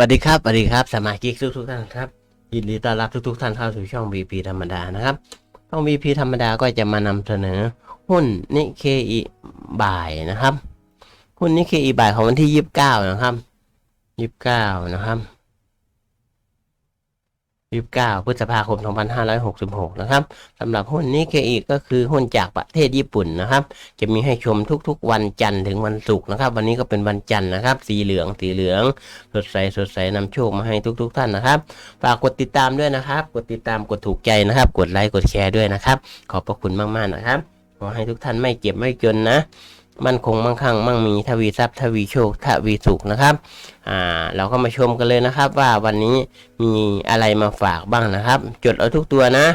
สวัสดีครับสวัสดีครับสมาชิกทุกทุกๆท่านครับยินดีต้อนรับทุกทุกๆท่านเข้าสู่ช่อง VP ธรรมดานะครับช่อง VP ธรรมดาก็จะมานำเสนอหุ้นนิเคอิบ่ายนะครับ หุ้นนิเคอิบ่ายของวันที่ยี่สิบเก้านะครับยี่สิบเก้านะครับ ยี่สิบเก้าพฤษภาคมสองพันะครับสำหรับหุ้นนิเคอิก็คือหุ้นจากประเทศญี่ปุ่นนะครับ จะมีให้ชมทุกๆ วันจันทร์ถึงวันศุกร์นะครับ วันนี้ก็เป็นวันจันทร์นะครับ สีเหลือง สีเหลือง สดใส สดใสนำโชคมาให้ทุก ๆ ท่านนะครับ ฝากกดติดตามด้วยนะครับ กดติดตาม กดถูกใจนะครับ กดไลค์ กดแชร์ด้วยนะครับ ขอบพระคุณมากๆนะครับ ขอให้ทุกท่านไม่เจ็บไม่จนนะ มั่นคงมั่งคั่งมั่งมีทวีทรัพย์ทวีโชคทวีสุขนะครับอ่าเราก็มาชมกันเลยนะครับว่าวันนี้มีอะไรมาฝากบ้างนะครับ จดเอาทุกตัวนะ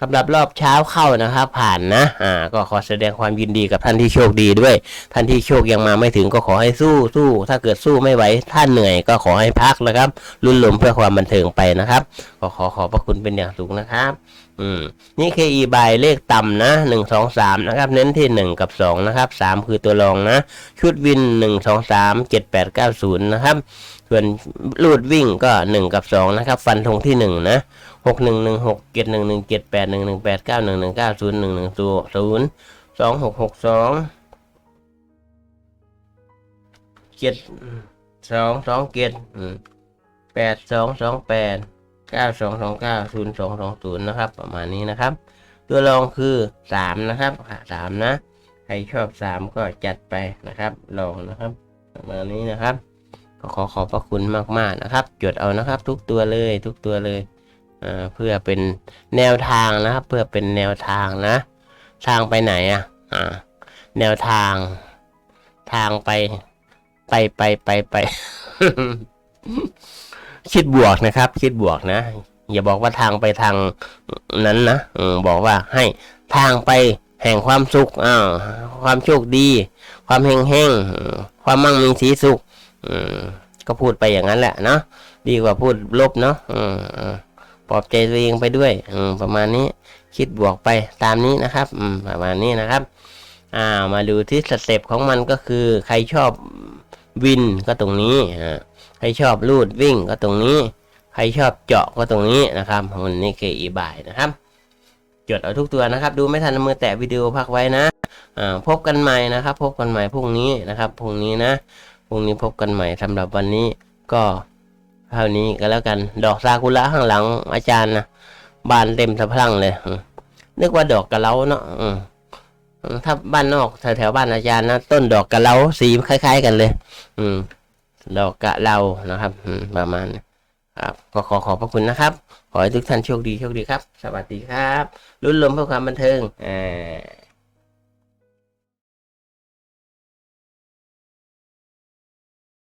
สำหรับรอบเช้าเข้านะครับ ผ่านนะอ่าก็ขอแสดงความยินดีกับท่านที่โชคดีด้วย ท่านที่โชคยังมาไม่ถึงก็ขอให้สู้สู้ถ้าเกิดสู้ไม่ไหวท่านเหนื่อยก็ขอให้พักนะครับ รุ่นลมเพื่อความบันเทิงไปนะครับก็ขอขอบพระคุณเป็นอย่างสูงนะครับ อืมนี่ KE บายเลขต่ำนะหนึ่งสองสามนะครับ เน้นที่หนึ่งกับสองนะครับสามคือตัวรองนะ ชุดวินหนึ่งสองสามเจ็ดแปดเก้าศูนย์นะครับส่วนลูดวิ่งก็หนึ่งกับสองนะครับ ฟันธงที่หนึ่งนะหกหนึ่งหนึ่งหกเจ็ดหนึ่งหนึ่งเจ็ดแปดหนึ่งหนึ่งแปดเก้าหนึ่งหนึ่งเก้าศูนย์หนึ่งหนึ่งศูนย์สองสองเก้าศูนย์สองสองศูนย์นะครับ ประมาณนี้นะครับ ตัวรองคือสามนะครับสามนะ ใครชอบสามก็จัดไปนะครับ ลองนะครับ ประมาณนี้นะครับ ก็ขอขอบพระคุณมากๆนะครับ จดเอานะครับ ทุกตัวเลยทุกตัวเลยเพื่อเป็นแนวทางนะครับ เพื่อเป็นแนวทางนะ ทางไปไหนอะอ่าแนวทาง ทางไป ไปไปไปไป คิดบวกนะครับ คิดบวกนะ อย่าบอกว่าทางไปทางนั้นนะอบอกว่าให้ทางไปแห่งความสุขอ้าวความโชคดี ความเฮงเฮงความมั่งมีสีสุขก็พูดไปอย่างนั้นแหละเนาะดีกว่าพูดลบเนาะปลอบใจตัวเองไปด้วยอประมาณนี้คิดบวกไปตามนี้นะครับอประมาณนี้นะครับอ่ามาดูที่สเต็ปของมันก็คือ ใครชอบวินก็ตรงนี้อ่า ใครชอบลูดวิ่งก็ตรงนี้ ใครชอบเจาะก็ตรงนี้นะครับมันนี่คืออีบายนะครับ จดเอาทุกตัวนะครับ ดูไม่ทันมือแตะวิดีโอพักไว้นะพบกันใหม่นะครับ พบกันใหม่พรุ่งนี้นะครับพรุ่งนี้นะพรุ่งนี้พบกันใหม่สำหรับวันนี้ก็เท่านี้ก็แล้วกันดอกซากุระข้างหลังอาจารย์นะบานเต็มสะพรั่งเลยนึกว่าดอกกระเล้าเนาะถ้าบ้านนอกแถวๆบ้านอาจารย์นะต้นดอกกระเล้าสีคล้าย ๆ กันเลย อืม เรากะเรานะครับประมาณครับก็ขอขอบพระคุณนะครับ ขอให้ทุกท่านโชคดีโชคดีครับ สวัสดีครับ รุ่นลมเพื่อความบันเทิงอ่า